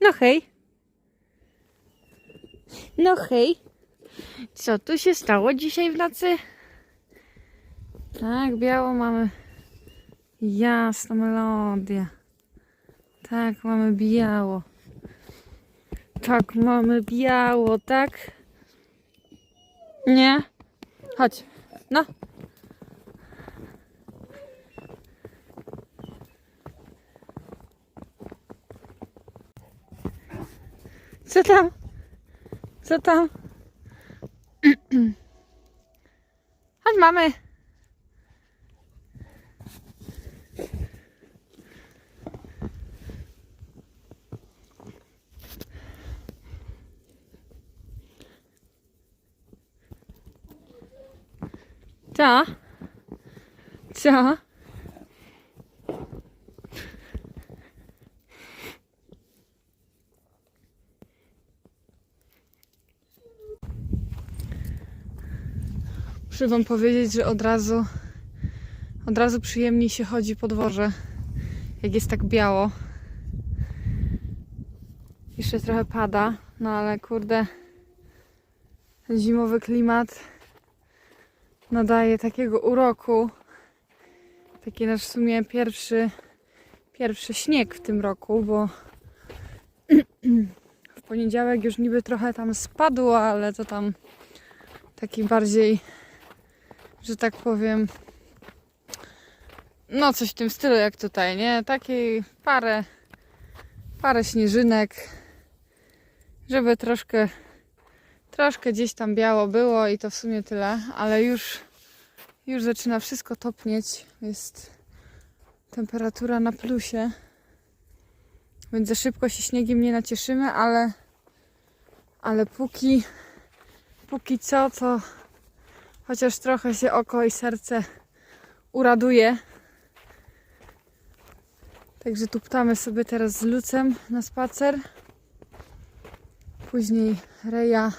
No hej. No hej. Co tu się stało dzisiaj w nocy? Tak, biało mamy. Jasna melodia. Tak, mamy biało. Tak, mamy biało, tak? Nie? Chodź. No. Co tam? Co tam? Chodź, mamy. Co? Co? Muszę wam powiedzieć, że od razu od razu przyjemniej się chodzi po dworze, jak jest tak biało. Jeszcze trochę pada, no ale kurde, zimowy klimat nadaje takiego uroku. Taki nasz w sumie pierwszy, pierwszy śnieg w tym roku, bo w poniedziałek już niby trochę tam spadło, ale to tam taki bardziej, że tak powiem, no coś w tym stylu jak tutaj, nie? Takiej parę, parę śnieżynek, żeby troszkę Troszkę gdzieś tam biało było i to w sumie tyle, ale już, już zaczyna wszystko topnieć. Jest temperatura na plusie. Więc za szybko się śniegiem nie nacieszymy, ale, ale póki, póki co, to chociaż trochę się oko i serce uraduje. Także tu ptamy sobie teraz z Lucem na spacer. Później Reja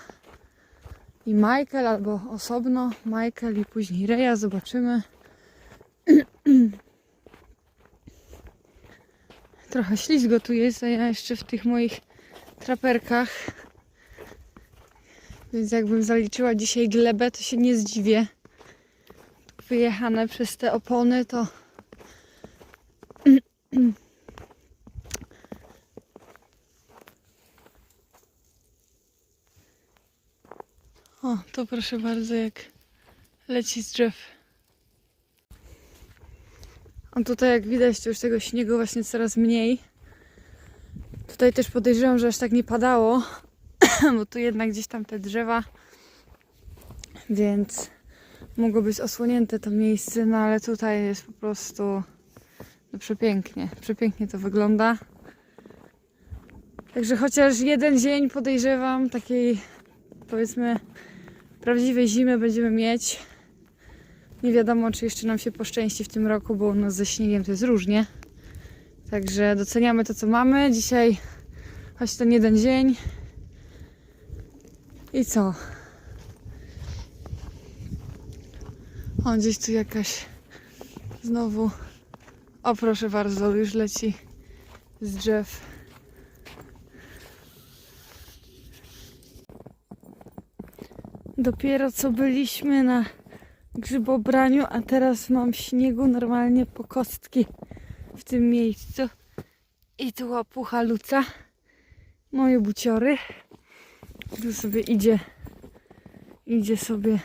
i Michael, albo osobno Michael i później Reja, zobaczymy. Trochę ślizgo tu jest, a ja jeszcze w tych moich traperkach. Więc jakbym zaliczyła dzisiaj glebę, to się nie zdziwię. Wyjechane przez te opony to O, to proszę bardzo, jak leci z drzew. A tutaj, jak widać, to już tego śniegu właśnie coraz mniej. Tutaj też podejrzewam, że aż tak nie padało, bo tu jednak gdzieś tam te drzewa, więc mogło być osłonięte to miejsce, no ale tutaj jest po prostu no przepięknie, przepięknie to wygląda. Także chociaż jeden dzień podejrzewam takiej powiedzmy prawdziwej zimy będziemy mieć. Nie wiadomo, czy jeszcze nam się poszczęści w tym roku, bo u nas ze śniegiem to jest różnie. Także doceniamy to, co mamy. Dzisiaj choć ten jeden dzień. I co? O, gdzieś tu jakaś znowu. O, proszę bardzo, już leci z drzew. Dopiero co byliśmy na grzybobraniu, a teraz mam śniegu normalnie po kostki w tym miejscu. I tu łapucha luca. Moje buciory. Tu sobie idzie, idzie sobie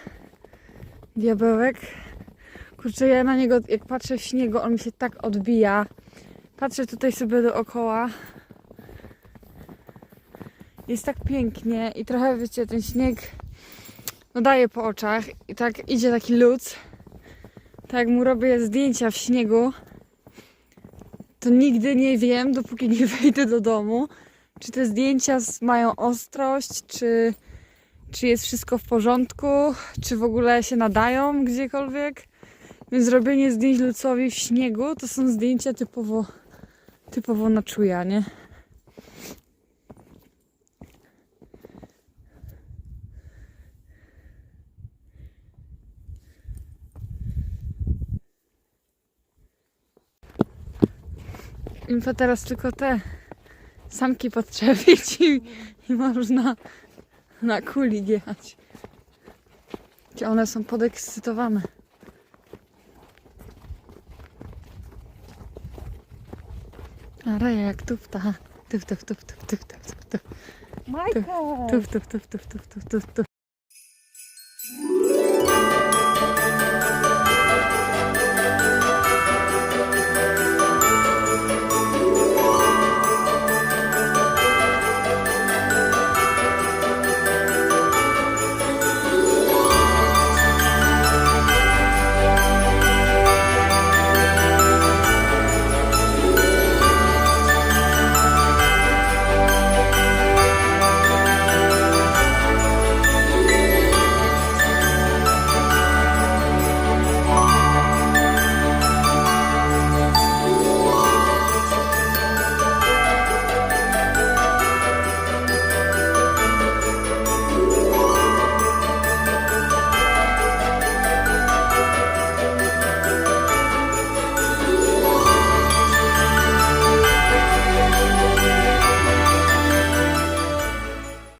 diabełek. Kurczę, ja na niego, jak patrzę w śniegu, on mi się tak odbija. Patrzę tutaj sobie dookoła. Jest tak pięknie i trochę, wiecie, ten śnieg no daje po oczach i tak idzie taki lód. Tak mu robię zdjęcia w śniegu, to nigdy nie wiem, dopóki nie wejdę do domu, czy te zdjęcia mają ostrość, czy, czy jest wszystko w porządku, czy w ogóle się nadają gdziekolwiek. Więc robienie zdjęć lucowi w śniegu to są zdjęcia typowo, typowo na czuja, nie? Info teraz tylko te samki podczepić i, i można na kuli jechać. One są podekscytowane. A Reja jak tupta. Tup, tup, tup, tup, tup, tup, tup, tup. Majka! Tuf, tuf, tuf, tuf, tuf, tuf, tuf, tuf.